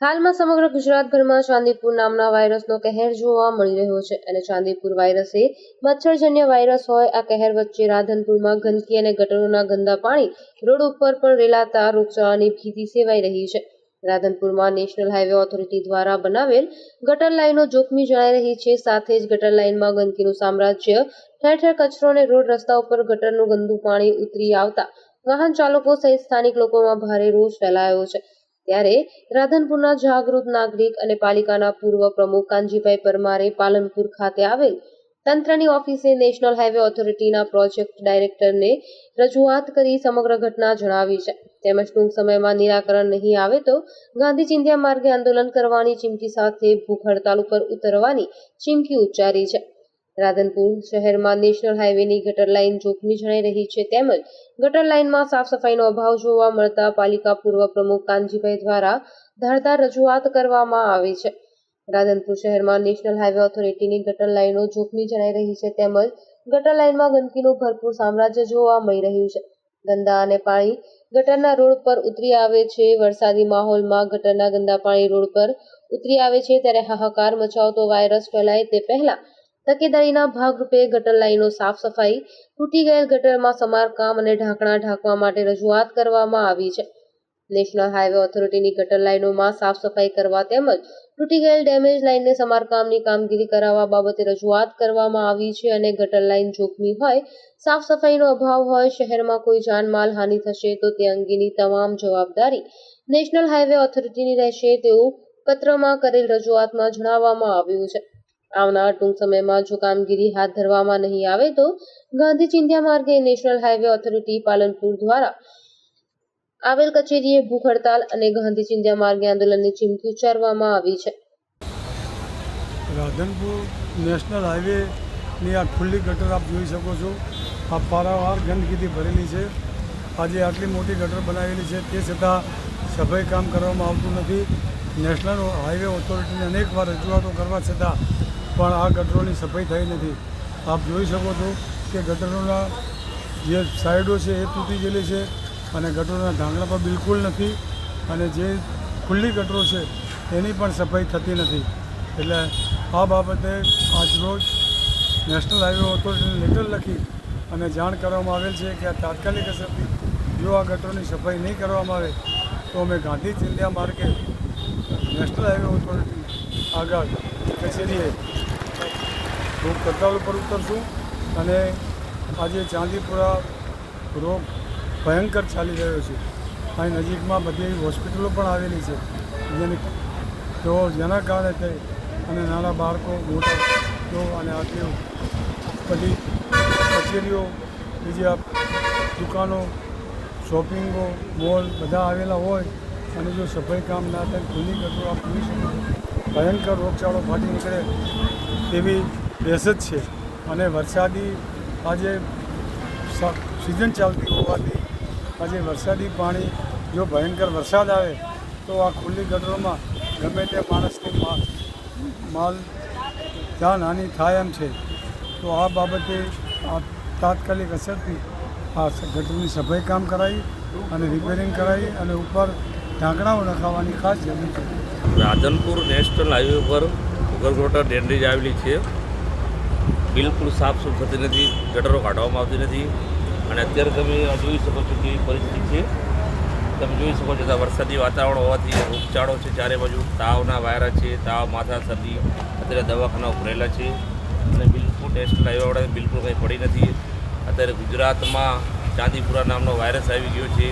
હાલમાં સમગ્ર ગુજરાતભરમાં ચાંદીપુર નામના વાયરસનો કહેર જોવા મળી રહ્યો છે અને ચાંદીપુર વાયરસ એ મચ્છરજન્ય વાયરસ હોય આ કહેર વચ્ચે રાધનપુરમાં ગંદકી અને ગટરોના ગંદા પાણી રોડ ઉપર પણ રેલાતા રોગચાળાની ભીતિ સેવાઈ રહી છે. રાધનપુરમાં નેશનલ હાઈવે ઓથોરિટી દ્વારા બનાવેલ ગટર લાઈનો જોખમી જણાઈ રહી છે. સાથે જ ગટર લાઈનમાં ગંદકીનું સામ્રાજ્ય ઠેર ઠેર કચરો અને રોડ રસ્તા ઉપર ગટરનું ગંદુ પાણી ઉતરી આવતા વાહન ચાલકો સહિત સ્થાનિક લોકોમાં ભારે રોષ ફેલાયો છે. ત્યારે રાધનપુરના જાગૃત નાગરિક અને પાલિકાના પૂર્વ પ્રમુખ કાનજીભાઈ પરમારે પાલનપુર ખાતે આવેલ તંત્રની ઓફિસે નેશનલ હાઈવે ઓથોરિટીના પ્રોજેક્ટ ડાયરેક્ટરને રજૂઆત કરી સમગ્ર ઘટના જણાવી છે. તેમજ ટૂંક સમયમાં નિરાકરણ નહીં આવે તો ગાંધી ચિંધ્યા માર્ગે આંદોલન કરવાની ચીમકી સાથે ભૂખ હડતાલ ઉપર ઉતરવાની ચીમકી ઉચ્ચારી છે. રાધનપુર શહેરમાં નેશનલ હાઈવેની ગટર લાઈન જોખમી જણાઈ રહી છે તેમજ ગટર લાઈનમાં સાફ સફાઈનો અભાવ જોવા મળતા પાલિકા પૂર્વ પ્રમુખ કાનજીભાઈ દ્વારા ધારદાર રજૂઆત કરવામાં આવી છે. રાધનપુર શહેરમાં નેશનલ હાઈવે ઓથોરિટીની ગટર લાઇનો જોખમી જણાઈ રહી છે તેમજ ગટર લાઈનમાં ગંદકીનું ભરપૂર સામ્રાજ્ય જોવા મળી રહ્યું છે. ગંદા અને પાણી ગટરના રોડ પર ઉતરી આવે છે. વરસાદી માહોલમાં ગટરના ગંદા પાણી રોડ પર ઉતરી આવે છે. ત્યારે હાહાકાર મચાવતો વાયરસ ફેલાય તે પહેલા તકેદારીના ભાગરૂપે ગટર લાઈનો સાફ સફાઈ તૂટી ગયેલ ગટરમાં સમારકામ અને ઢાંકણા ઢાંકવા માટે રજૂઆત કરવામાં આવી છે. નેશનલ હાઈવે ઓથોરિટીની ગટર લાઈનોમાં સાફ સફાઈ કરવા તેમજ તૂટી ગયેલ ડેમેજ લાઈનને સમારકામની કામગીરી કરાવવા બાબતે રજૂઆત કરવામાં આવી છે અને ગટર લાઈન જોખમી હોય સાફ સફાઈનો અભાવ હોય, શહેરમાં કોઈ જાનમાલ હાનિ થશે તો તે અંગેની તમામ જવાબદારી નેશનલ હાઈવે ઓથોરિટીની રહેશે તેવું પત્રમાં કરેલ રજૂઆતમાં જણાવવામાં આવ્યું છે. આવનાર ટૂંક સમયમાં જો કામગીરી હાથ ધરવામાં નહીં આવે તો ગાંધી ચિંધ્યા માર્ગે નેશનલ હાઈવે ઓથોરિટી પાલનપુર દ્વારા આવેલ કચેરીએ ભૂખ હડતાલ અને ગાંધી ચિંધ્યા માર્ગે આંદોલનની ચીમકી ઉચ્ચારવામાં આવી છે. રાધનપુર નેશનલ હાઈવેની આ ખુલ્લી ગટર આપ જોઈ શકો છો. આ પારાવાર ગંદકીથી ભરેલી છે. આજે આટલી મોટી ગટર બનાવેલી છે. તે છતાં સફાઈ કામ કરવામાં આવતું નથી. નેશનલ હાઈવે ઓથોરિટીને અનેકવાર રજૂઆતો કરવા છતાં પણ આ ગટરોની સફાઈ થઈ નથી. આપ જોઈ શકો છો કે ગટરોના જે સાઈડો છે એ તૂટી ગયેલી છે અને ગટરોના ઢાંકણા પણ બિલકુલ નથી અને જે ખુલ્લી ગટરો છે એની પણ સફાઈ થતી નથી. એટલે આ બાબતે આજરોજ નેશનલ હાઈવે ઓથોરિટીને લેટર લખી અને જાણ કરવામાં આવેલ છે કે આ તાત્કાલિક અસરથી જો આ ગટરોની સફાઈ નહીં કરવામાં આવે, તો અમે ગાંધી ચિંધ્યા માર્ગે નેશનલ હાઈવે ઓથોરિટી આગળ કચેરીએ રોગ કરતાલ ઉપર ઉતરશું અને આજે ચાંદીપુરા રોગ ભયંકર ચાલી રહ્યો છે અહીં નજીકમાં બધી હોસ્પિટલો પણ આવેલી છે જેની તો જેના કારણે તે અને નાના બાળકો, મોટા તો અને આટલી બધી કચેરીઓ બીજી દુકાનો, શોપિંગો, મોલ બધા આવેલા હોય અને જો સફાઈ કામ ના થાય ખુલ્લી કરતો આ ખુલી શકો. ભયંકર રોગચાળો ફાટી નીકળે તેવી દહેશત છે. અને વરસાદી આજે સિઝન ચાલતી હોવાથી આજે વરસાદી પાણી જો ભયંકર વરસાદ આવે તો આ ખુલ્લી ગટરોમાં ગમે તે માણસની મા- માલ જાનહાનિ થાય એમ છે. તો આ બાબતે આ તાત્કાલિક અસરથી આ ગટરની સફાઈ કામ કરાવી અને રિપેરિંગ કરાવી અને ઉપર ઢાંકણાઓ નખાવવાની ખાસ જરૂર છે. રાધનપુર નેશનલ હાઈવે પર ઉગરગોટા ડેન્ડેજ આવેલી છે. બિલકુલ સાફ સુફ થતી નથી, ગટરો કાઢવામાં આવતી નથી અને અત્યારે તમે જોઈ શકો છો કેવી પરિસ્થિતિ છે. તમે જોઈ શકો છો વરસાદી વાતાવરણ હોવાથી રોગચાળો છે ચારે બાજુ, તાવના વાયરા છે, તાવ, માથા શરદી, અત્યારે દવાખાના ઉભરેલા છે અને બિલકુલ નેશનલ હાઈવે બિલકુલ કંઈ પડી નથી. અત્યારે ગુજરાતમાં ચાંદીપુરા નામનો વાયરસ આવી ગયો છે.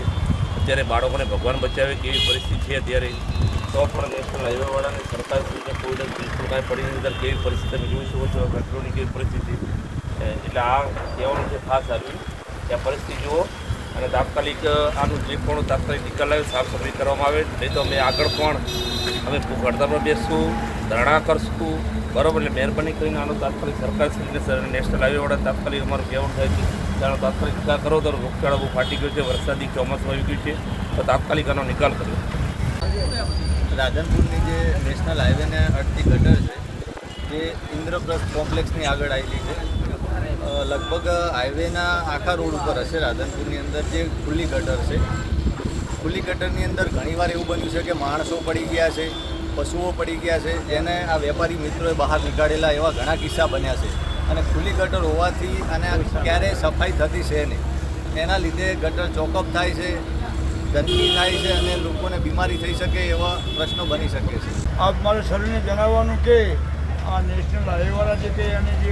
અત્યારે બાળકોને ભગવાન બચાવે કેવી પરિસ્થિતિ છે અત્યારે, તો પણ નેશનલ હાઈવેવાળાને સરકાર સુધી કોઈ બિલકુલ કાંઈ પડી નથી કેવી પરિસ્થિતિ તમે જોઈ શકો છો ગટરોની કેવી પરિસ્થિતિ. એટલે આ કહેવાનું છે ખાસ આવ્યું કે આ પરિસ્થિતિ જુઓ, અને તાત્કાલિક આનું જે પણ તાત્કાલિક નિકાલ આવે સાફ સફાઈ કરવામાં આવે, નહીં તો અમે આગળ પણ, અમે ભૂખ હડતાલમાં બેસશું, ધરણા કરશું, બરાબર, એટલે મહેરબાની કરીને આનો તાત્કાલિક સરકાર નેશનલ હાઈવેવાળા તાત્કાલિક અમારું કહેવાનું થાય છે. આનો તાત્કાલિક નિકાલ કરો, તો રોગચાળો બહુ ફાટી ગયો છે, વરસાદી ચોમાસું આવી ગયું છે, તો તાત્કાલિક આનો નિકાલ કરો. રાધનપુરની જે નેશનલ હાઈવેને અડતી ગટર છે, જે ઇન્દ્રપ્રસ્થ કોમ્પ્લેક્સની આગળ આવેલી છે. લગભગ હાઈવેના આખા રોડ ઉપર હશે રાધનપુરની અંદર જે ખુલ્લી ગટર છે. ખુલ્લી ગટરની અંદર ઘણીવાર એવું બન્યું છે કે માણસો પડી ગયા છે, પશુઓ પડી ગયા છે, જેને આ વેપારી મિત્રોએ બહાર નીકાળેલા એવા ઘણા કિસ્સા બન્યા છે. અને ખુલ્લી ગટર હોવાથી અને ક્યારેય સફાઈ થતી છે નહીં. એના લીધે ગટર ચોકઅપ થાય છે, ગંદકી થાય છે અને લોકોને બીમારી થઈ શકે એવા પ્રશ્નો બની શકે છે. આપ મારે શરીરને જણાવવાનું કે આ નેશનલ હાઈવેવાળા જે કંઈ અને જે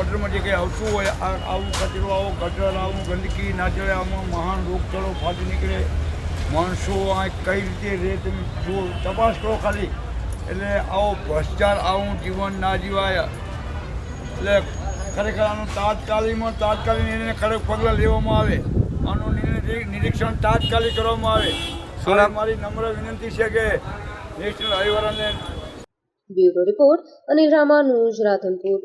ઓર્ડરમાં જે કંઈ આવતું હોય આવું કચરો, આવો ગટર, આવું ગંદકી ના ચડે, આમાં મહાન રોગચાળો ફાટી નીકળે. માણસો આ કઈ રીતે રહે તમે જો તપાસ કરો ખાલી. એટલે આવો ભ્રષ્ટાચાર, આવું જીવન ના જીવાય. એટલે ખરેખર આનું તાત્કાલિકમાં તાત્કાલિક નિર્ણય ખરેખર પગલાં લેવામાં આવે. આનું નિર્ણય નિરીક્ષણ તાત્કાલિક કરવામાં આવે. મારી નમ્ર વિનંતી છે કે નેશનલ હાઈવેવાળાને બ્યુરો રિપોર્ટ અનિલ રામાનુજ રાધનપુર.